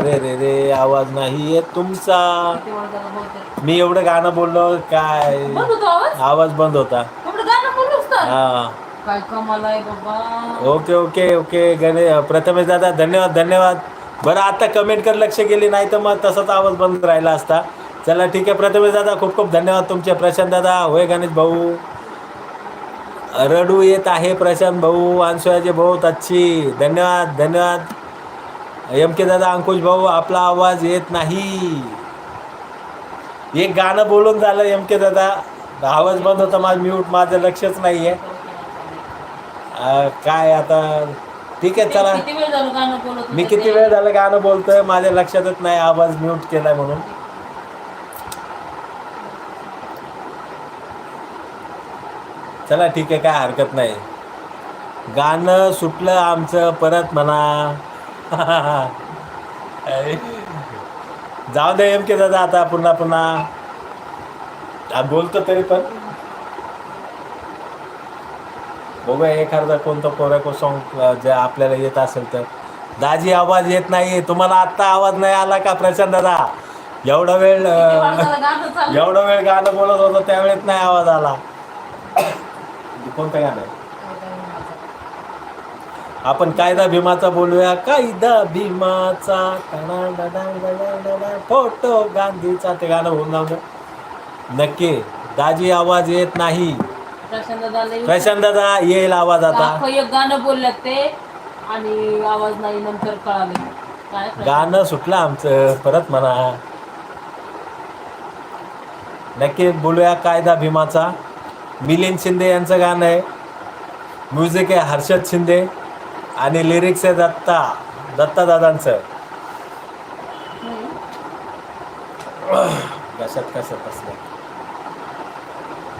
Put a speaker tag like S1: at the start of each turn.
S1: अरे रे रे आवाज नाही येत तुमचा. मी एवढं गाणं बोललो काय?
S2: आवाज?
S1: बंद होता. हा. ओके ओके ओके गणे प्रथमेश दादा धन्यवाद धन्यवाद. बरं आता कमेंट कर लक्ष गेली नाही तर मग तसाच आवाज बंद राहिला असता. चला ठीक आहे प्रथमेश दादा खूप खूप धन्यवाद तुमचे. प्रशांत दादा होय गणेश भाऊ? रडू येत आहे प्रशांत भाऊ अनसुयाचे बहुत अच्छी. धन्यवाद धन्यवाद. एम के दादा अंकुश भाऊ आपला आवाज येत नाही. एक गाणं बोलून झालं एम के दादा. आवाज बंद होता माझं म्यूट माझं लक्षच नाही आहे काय आता? ठीक आहे चला.
S2: किती वेळ झालं गाणं बोलत
S1: मी किती? वेळ झालं गाणं बोलतोय? माझ्या लक्षातच नाही आवाज म्यूट केलाय म्हणून. चला ठीक आहे काय हरकत नाही. गाणं सुटलं आमचं परत म्हणा. जाऊ दे एम के दादा आता पुन्हा पुन्हा. बोलतो तरी पण. बघूया एखादा कोणतं कोऱ्याको सॉन्ग जे आपल्याला येत असेल तर. दाजी आवाज येत नाही तुम्हाला आत्ता आवाज नाही आला का प्रशांत दादा? एवढा वेळ एवढा वेळ गाणं बोलत होतं त्यावेळेस नाही आवाज आला. कोणतं गाणं? आहे? आपण कायदा भीमाचा बोलूया. कायदा भीमाचा. फोटो गांधीचा. ते गाणं होऊन जाऊ. नक्की. दाजी आवाज येत नाही.
S2: प्रशांत दादा
S1: येईल आवाज आता.
S2: एक गाणं बोलल्यात ते. आणि आवाज नाही नंतर कळाले?
S1: गाणं सुटलं आमचं. परत म्हणा. नक्की बोलूया कायदा भीमाचा. मिलिंद शिंदे यांचं गाणं आहे. म्युझिक आहे हर्षद शिंदे. आणि लिरिक्स आहे दत्ता. दत्ता दादांचं. कशात कसं कसलं